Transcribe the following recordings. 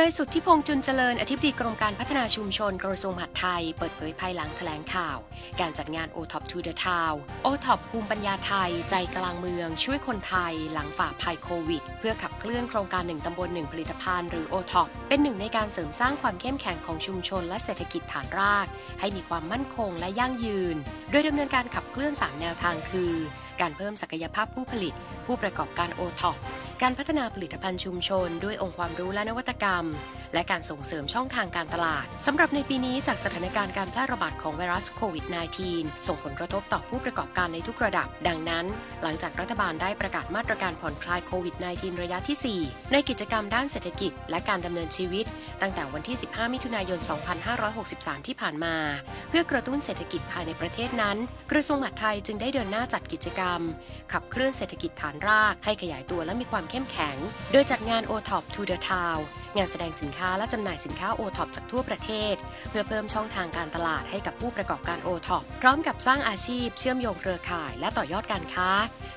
นายสุทธิพงษ์จุนเจริญ อธิบดีกรมการพัฒนาชุมชนกระทรวงมหาดไทย เปิดเผยภายหลังแถลงข่าว การจัดงาน o t o p to the Town o t o p ภูมิปัญญาไทย ใจกลางเมือง ช่วยคนไทย หลังฝ่าภัยโควิด เพื่อขับเคลื่อนโครงการหนึ่งตำบลหนึ่งผลิตภัณฑ์หรือ o t o p เป็นหนึ่งในการเสริมสร้างความเข้มแข็งของชุมชนและเศรษฐกิจฐานราก ให้มีความมั่นคงและยั่งยืน โดยดำเนินการขับเคลื่อนสามแนวทางคือ การเพิ่มศักยภาพผู้ผลิต ผู้ประกอบการโอท็อป การพัฒนาผลิตภัณฑ์ชุมชน ด้วยองค์ความรู้และนวัตกรรม และการส่งเสริมช่องทางการตลาดสำหรับในปีนี้จากสถานการณ์การแพร่ระบาดของไวรัสโควิด -19 ส่งผลกระทบต่อผู้ประกอบการในทุกระดับ ดังนั้น หลังจากรัฐบาลได้ประกาศมาตรการผ่อนคลายโควิด -19 ระยะที่ 4 ในกิจกรรมด้านเศรษฐกิจ และการดำเนินชีวิต ตั้งแต่วันที่ 15 มิถุนายน 2563 ที่ผ่านมา เพื่อกระตุ้นเศรษฐกิจภายในประเทศนั้น กระทรวงมหาดไทยจึงได้เดินหน้าจัดกิจกรรม ขับเคลื่อนเศรษฐกิจฐานรากให้ขยายตัวและมีความเข้มแข็ง โดยจัดงาน o t o p to the Town งานแสดงสินค้าและจำหน่ายสินค้า o t o p จากทั่วประเทศ เพื่อเพิ่มช่องทางการตลาดให้กับผู้ประกอบการ o t o p พร้อมกับสร้างอาชีพ เชื่อมโยงเครือข่าย และต่อยอดการค้า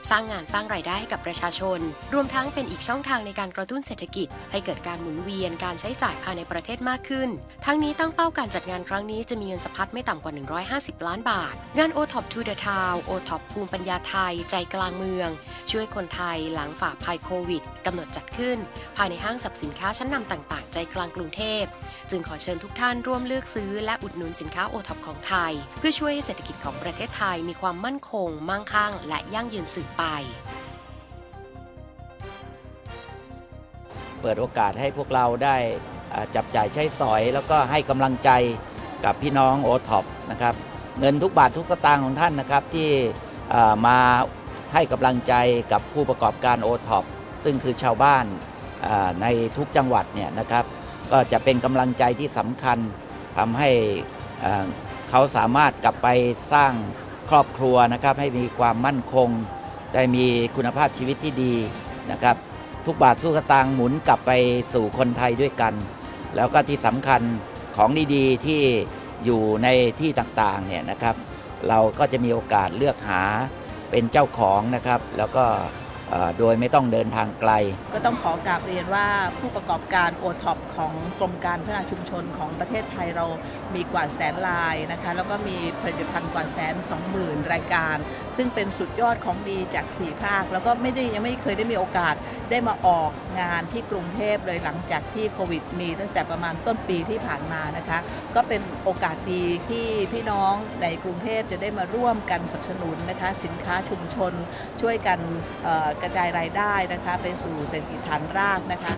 สร้างงานสร้างรายได้ให้กับประชาชน รวมทั้งเป็นอีกช่องทางในการกระตุ้นเศรษฐกิจ ให้เกิดการหมุนเวียนการใช้จ่ายภายในประเทศมากขึ้น ทั้งนี้ตั้งเป้าการจัดงานครั้งนี้จะมีเงินสะพัดไม่ต่ำกว่า 150 ล้านบาท งาน o t o p to the Town o t o p ภูมิปัญญาไทย ใจกลางเมือง ช่วยคนไทยหลังฝ่าภัยโควิดกำหนดจัดขึ้น ภายในห้างสรรพสินค้าชั้นนำต่างใจกลางกรุงเทพ จึงขอเชิญทุกท่านร่วมเลือกซื้อและอุดหนุนสินค้าโอท็อปของไทย เพื่อช่วยให้เศรษฐกิจของประเทศไทยมีความมั่นคง มั่งคั่ง และยั่งยืนสืบไป เปิดโอกาสให้พวกเราได้จับจ่ายใช้สอย แล้วก็ให้กำลังใจกับพี่น้องโอท็อปนะครับเงินทุกบาททุกสตางค์ของท่านนะครับที่มาให้กำลังใจกับผู้ประกอบการโอท็อปซึ่งคือชาวบ้าน ในทุกจังหวัดเนี่ยนะครับ ก็จะเป็นกำลังใจที่สำคัญทำให้เขาสามารถกลับไปสร้างครอบครัวนะครับ ให้มีความมั่นคง ได้มีคุณภาพชีวิตที่ดีนะครับ ทุกบาททุกสตางค์หมุนกลับไปสู่คนไทยด้วยกัน แล้วก็ที่สำคัญของดีๆที่อยู่ในที่ต่างๆเนี่ยนะครับ เราก็จะมีโอกาสเลือกหาเป็นเจ้าของนะครับ แล้วก็ โดยไม่ต้องเดินทางไกล ก็ต้องขอกราบเรียนว่าผู้ประกอบการโอท็อปของกรมการพัฒนาชุมชนของประเทศไทยเรามีกว่าแสนรายนะคะแล้วก็มีผลิตภัณฑ์กว่าแสนสองหมื่นรายการ ซึ่งเป็นสุดยอดของดีจาก 4 ภาค แล้วก็ไม่ได้ยังไม่เคยได้มีโอกาสได้มาออกงานที่กรุงเทพเลยหลังจากที่โควิดมีตั้งแต่ประมาณต้นปีที่ผ่านมานะคะก็เป็นโอกาสดีที่พี่น้องในกรุงเทพจะได้มาร่วมกันสนับสนุนนะคะสินค้าชุมชนช่วยกันกระจายรายได้นะคะ ไปสู่เศรษฐกิจฐานรากนะคะ